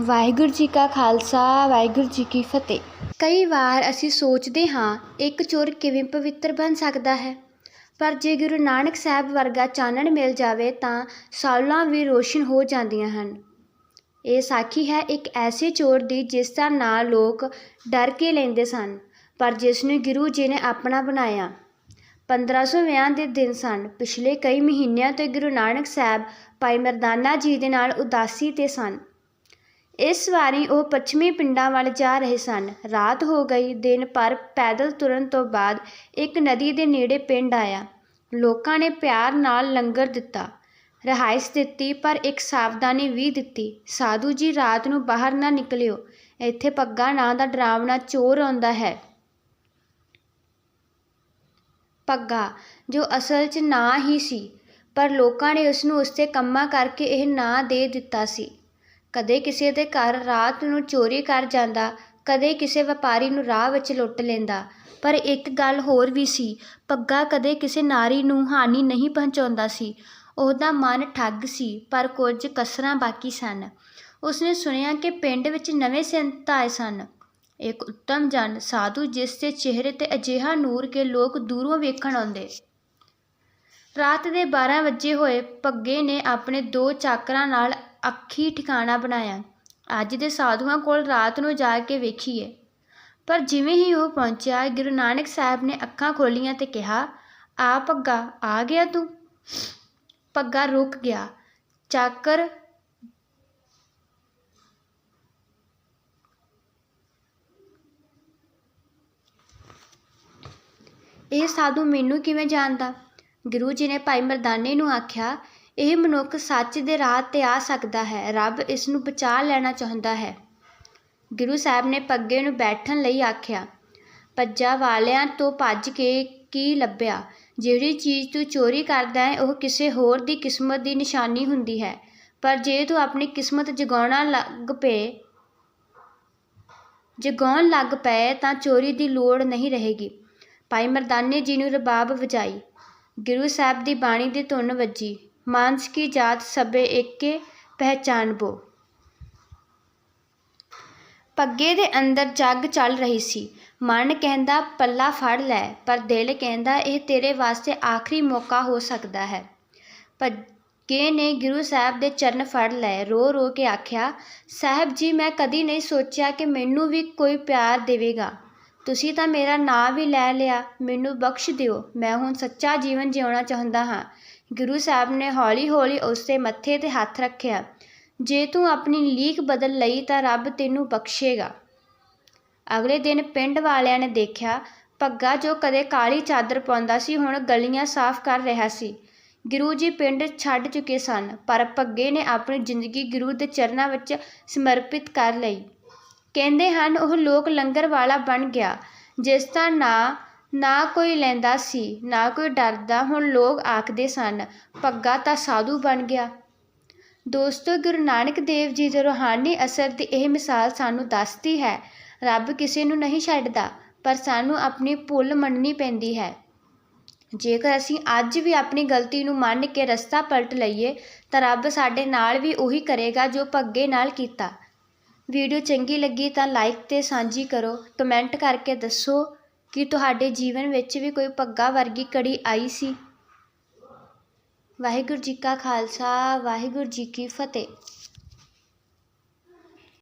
ਵਾਹਿਗੁਰੂ ਜੀ ਕਾ ਖਾਲਸਾ, ਵਾਹਿਗੁਰੂ ਜੀ ਕੀ ਫਤਿਹ। ਕਈ ਵਾਰ ਅਸੀਂ ਸੋਚਦੇ ਹਾਂ, ਇੱਕ ਚੋਰ ਕਿਵੇਂ ਪਵਿੱਤਰ ਬਣ ਸਕਦਾ ਹੈ? ਪਰ ਜੇ ਗੁਰੂ ਨਾਨਕ ਸਾਹਿਬ ਵਰਗਾ ਚਾਨਣ ਮਿਲ ਜਾਵੇ ਤਾਂ ਸੌਲਾਂ ਵੀ ਰੋਸ਼ਨ ਹੋ ਜਾਂਦੀਆਂ ਹਨ। ਇਹ ਸਾਖੀ ਹੈ ਇੱਕ ਐਸੇ ਚੋਰ ਦੀ ਜਿਸ ਦਾ ਨਾਂ ਲੋਕ ਡਰ ਕੇ ਲੈਂਦੇ ਸਨ, ਪਰ ਜਿਸ ਨੂੰ ਗੁਰੂ ਜੀ ਨੇ ਆਪਣਾ ਬਣਾਇਆ। 1500 ਦੇ ਦਿਨ ਸਨ। ਪਿਛਲੇ ਕਈ ਮਹੀਨਿਆਂ ਤੋਂ ਗੁਰੂ ਨਾਨਕ ਸਾਹਿਬ ਭਾਈ ਮਰਦਾਨਾ ਜੀ ਦੇ ਨਾਲ ਉਦਾਸੀ ਤੇ ਸਨ। ਇਸ ਵਾਰੀ ਉਹ ਪੱਛਮੀ ਪਿੰਡਾਂ ਵੱਲ ਜਾ ਰਹੇ ਸਨ। ਰਾਤ ਹੋ ਗਈ, ਦਿਨ ਭਰ ਪੈਦਲ ਤੁਰਨ ਤੋਂ ਬਾਅਦ ਇੱਕ ਨਦੀ ਦੇ ਨੇੜੇ ਪਿੰਡ ਆਇਆ। ਲੋਕਾਂ ਨੇ ਪਿਆਰ ਨਾਲ ਲੰਗਰ ਦਿੱਤਾ, ਰਹਾਇਸ਼ ਦਿੱਤੀ, ਪਰ ਇੱਕ ਸਾਵਧਾਨੀ ਵੀ ਦਿੱਤੀ। ਸਾਧੂ ਜੀ, ਰਾਤ ਨੂੰ ਬਾਹਰ ਨਾ ਨਿਕਲਿਓ। ਇੱਥੇ ਪੱਗਾ ਨਾਂ ਦਾ ਡਰਾਵਣਾ ਚੋਰ ਆਉਂਦਾ ਹੈ। ਪੱਗਾ ਜੋ ਅਸਲ 'ਚ ਨਾਂ ਹੀ ਸੀ, ਪਰ ਲੋਕਾਂ ਨੇ ਉਸ ਨੂੰ ਉਸਦੇ ਕੰਮਾਂ ਕਰਕੇ ਇਹ ਨਾਂ ਦੇ ਦਿੱਤਾ ਸੀ। ਕਦੇ ਕਿਸੇ ਦੇ ਘਰ ਰਾਤ ਨੂੰ ਚੋਰੀ ਕਰ ਜਾਂਦਾ, ਕਦੇ ਕਿਸੇ ਵਪਾਰੀ ਨੂੰ ਰਾਹ ਵਿੱਚ ਲੁੱਟ ਲੈਂਦਾ। ਪਰ ਇੱਕ ਗੱਲ ਹੋਰ ਵੀ ਸੀ, ਪੱਗਾ ਕਦੇ ਕਿਸੇ ਨਾਰੀ ਨੂੰ ਹਾਨੀ ਨਹੀਂ ਪਹੁੰਚਾਉਂਦਾ ਸੀ। ਉਹਦਾ ਮਨ ਠੱਗ ਸੀ, ਪਰ ਕੁਝ ਕਸਰਾਂ ਬਾਕੀ ਸਨ। ਉਸਨੇ ਸੁਣਿਆ ਕਿ ਪਿੰਡ ਵਿੱਚ ਨਵੇਂ ਸੰਤ ਆਏ ਸਨ। ਇੱਕ ਉੱਤਮ ਜਨ, ਸਾਧੂ, ਜਿਸ ਦੇ ਚਿਹਰੇ ਤੇ ਅਜਿਹਾ ਨੂਰ ਕੇ ਲੋਕ ਦੂਰੋਂ ਵੇਖਣ ਆਉਂਦੇ। ਰਾਤ ਦੇ 12 ਵਜੇ ਹੋਏ, ਪੱਗੇ ਨੇ ਆਪਣੇ ਦੋ ਚਾਕਰਾਂ ਨਾਲ ਅੱਖੀ ਠਿਕਾਣਾ ਬਣਾਇਆ। ਅੱਜ ਦੇ ਸਾਧੂਆਂ ਕੋਲ ਰਾਤ ਨੂੰ ਜਾ ਕੇ ਵੇਖੀਏ। ਪਰ ਜਿਵੇਂ ਹੀ ਉਹ ਪਹੁੰਚਿਆ, ਗੁਰੂ ਨਾਨਕ ਸਾਹਿਬ ਨੇ ਅੱਖਾਂ ਖੋਲੀਆਂ ਤੇ ਕਿਹਾ, ਆ ਪੱਗਾ, ਆ ਗਿਆ ਤੂੰ? ਪੱਗਾ ਰੁਕ ਗਿਆ। ਚਾਕਰ ਇਹ ਸਾਧੂ ਮੈਨੂੰ ਕਿਵੇਂ ਜਾਣਦਾ? ਗੁਰੂ ਜੀ ਨੇ ਭਾਈ ਮਰਦਾਨੇ ਨੂੰ ਆਖਿਆ ਇਹ ਮਨੁੱਖ ਸੱਚ ਦੇ ਰਾਹ ਤੇ ਆ ਸਕਦਾ ਹੈ। ਰੱਬ ਇਸ ਨੂੰ ਬਚਾ ਲੈਣਾ ਚਾਹੁੰਦਾ ਹੈ। ਗੁਰੂ ਸਾਹਿਬ ਨੇ ਪੱਗੇ ਨੂੰ ਬੈਠਣ ਲਈ ਆਖਿਆ ਪੱਜਾ ਵਾਲਿਆਂ ਤੋਂ ਭੱਜ ਕੇ ਕੀ ਲੱਭਿਆ? ਜਿਹੜੀ ਚੀਜ਼ ਤੂੰ ਚੋਰੀ ਕਰਦਾ ਹੈ, ਉਹ ਕਿਸੇ ਹੋਰ ਦੀ ਕਿਸਮਤ ਦੀ ਨਿਸ਼ਾਨੀ ਹੁੰਦੀ ਹੈ। ਪਰ ਜੇ ਤੂੰ ਆਪਣੀ ਕਿਸਮਤ ਜਗਾਉਣਾ ਲੱਗ ਪਏ, ਜਗਾਉਣ ਲੱਗ ਪਏ, ਤਾਂ ਚੋਰੀ ਦੀ ਲੋੜ ਨਹੀਂ ਰਹੇਗੀ। ਭਾਈ ਮਰਦਾਨੇ ਜੀ ਨੂੰ ਰਬਾਬ ਵਜਾਈ। ਗੁਰੂ ਸਾਹਿਬ ਦੀ ਬਾਣੀ ਦੀ ਧੁਨ ਵੱਜੀ। ਮਾਨਸ ਕੀ ਜਾਤ ਸਭੇ ਏਕੇ ਪਹਿਚਾਨਬੋ। ਪੱਗੇ ਦੇ ਅੰਦਰ ਜੱਗ ਚੱਲ ਰਹੀ ਸੀ। ਮਨ ਕਹਿੰਦਾ, ਪੱਲਾ ਫੜ ਲੈ, ਪਰ ਦਿਲ ਕਹਿੰਦਾ, ਇਹ ਤੇਰੇ ਵਾਸਤੇ ਆਖਰੀ ਮੌਕਾ ਹੋ ਸਕਦਾ ਹੈ। ਪੱਗੇ ਨੇ ਗੁਰੂ ਸਾਹਿਬ ਦੇ ਚਰਨ ਫੜ ਲਏ। ਰੋ ਰੋ ਕੇ ਆਖਿਆ, ਸਾਹਿਬ ਜੀ, ਮੈਂ ਕਦੀ ਨਹੀਂ ਸੋਚਿਆ ਕਿ ਮੈਨੂੰ ਵੀ ਕੋਈ ਪਿਆਰ ਦੇਵੇਗਾ। ਤੁਸੀਂ ਤਾਂ ਮੇਰਾ ਨਾਂ ਵੀ ਲੈ ਲਿਆ। ਮੈਨੂੰ ਬਖਸ਼ ਦਿਓ। ਮੈਂ ਹੁਣ ਸੱਚਾ ਜੀਵਨ ਜਿਉਣਾ ਚਾਹੁੰਦਾ ਹਾਂ। ਗੁਰੂ ਸਾਹਿਬ ਨੇ ਹੌਲੀ-ਹੌਲੀ ਉਸ ਦੇ ਮੱਥੇ ਤੇ ਹੱਥ ਰੱਖਿਆ, ਜੇ ਤੂੰ ਆਪਣੀ ਲੀਕ ਬਦਲ ਲਈ ਤਾਂ ਰੱਬ ਤੈਨੂੰ ਬਖਸ਼ੇਗਾ। ਅਗਲੇ ਦਿਨ ਪਿੰਡ ਵਾਲਿਆਂ ਨੇ ਦੇਖਿਆ, ਪੱਗਾ ਜੋ ਕਦੇ ਕਾਲੀ ਚਾਦਰ ਪਾਉਂਦਾ ਸੀ, ਹੁਣ ਗਲੀਆਂ ਸਾਫ਼ ਕਰ ਰਿਹਾ ਸੀ। ਗੁਰੂ ਜੀ ਪਿੰਡ ਛੱਡ ਚੁੱਕੇ ਸਨ, ਪਰ ਪੱਗੇ ਨੇ ਆਪਣੀ ਜ਼ਿੰਦਗੀ ਗੁਰੂ ਦੇ ਚਰਨਾਂ ਵਿੱਚ ਸਮਰਪਿਤ ਕਰ ਲਈ। ਕਹਿੰਦੇ ਹਨ, ਉਹ ਲੋਕ ਲੰਗਰ ਵਾਲਾ ਬਣ ਗਿਆ, ਜਿਸ ਦਾ ਨਾਂ ਨਾ ਕੋਈ ਲੈਂਦਾ ਸੀ, ਨਾ ਕੋਈ ਡਰਦਾ, ਹੁਣ ਲੋਕ ਆਖਦੇ ਸਨ, ਪੱਗਾ ਤਾਂ ਸਾਧੂ ਬਣ ਗਿਆ। ਦੋਸਤੋ, ਗੁਰੂ ਨਾਨਕ ਦੇਵ ਜੀ ਦੇ ਰੂਹਾਨੀ ਅਸਰ ਦੀ ਇਹ ਮਿਸਾਲ ਸਾਨੂੰ ਦੱਸਦੀ ਹੈ, ਰੱਬ ਕਿਸੇ ਨੂੰ ਨਹੀਂ ਛੱਡਦਾ, ਪਰ ਸਾਨੂੰ ਆਪਣੀ ਭੁੱਲ ਮੰਨਣੀ ਪੈਂਦੀ ਹੈ। ਜੇਕਰ ਅਸੀਂ ਅੱਜ ਵੀ ਆਪਣੀ ਗਲਤੀ ਨੂੰ ਮੰਨ ਕੇ ਰਸਤਾ ਪਲਟ ਲਈਏ, ਤਾਂ ਰੱਬ ਸਾਡੇ ਨਾਲ ਵੀ ਉਹੀ ਕਰੇਗਾ ਜੋ ਪੱਗੇ ਨਾਲ ਕੀਤਾ। ਵੀਡੀਓ ਚੰਗੀ ਲੱਗੀ ਤਾਂ ਲਾਈਕ ਤੇ ਸਾਂਝੀ ਕਰੋ, ਕਮੈਂਟ ਕਰਕੇ ਦੱਸੋ। ਕਿ ਤੁਹਾਡੇ ਜੀਵਨ ਵਿੱਚ ਵੀ ਕੋਈ ਪੱਗਾ ਵਰਗੀ ਘੜੀ ਆਈ ਸੀ? ਵਾਹਿਗੁਰੂ ਜੀ ਕਾ ਖਾਲਸਾ, ਵਾਹਿਗੁਰੂ ਜੀ ਕੀ ਫਤਿਹ।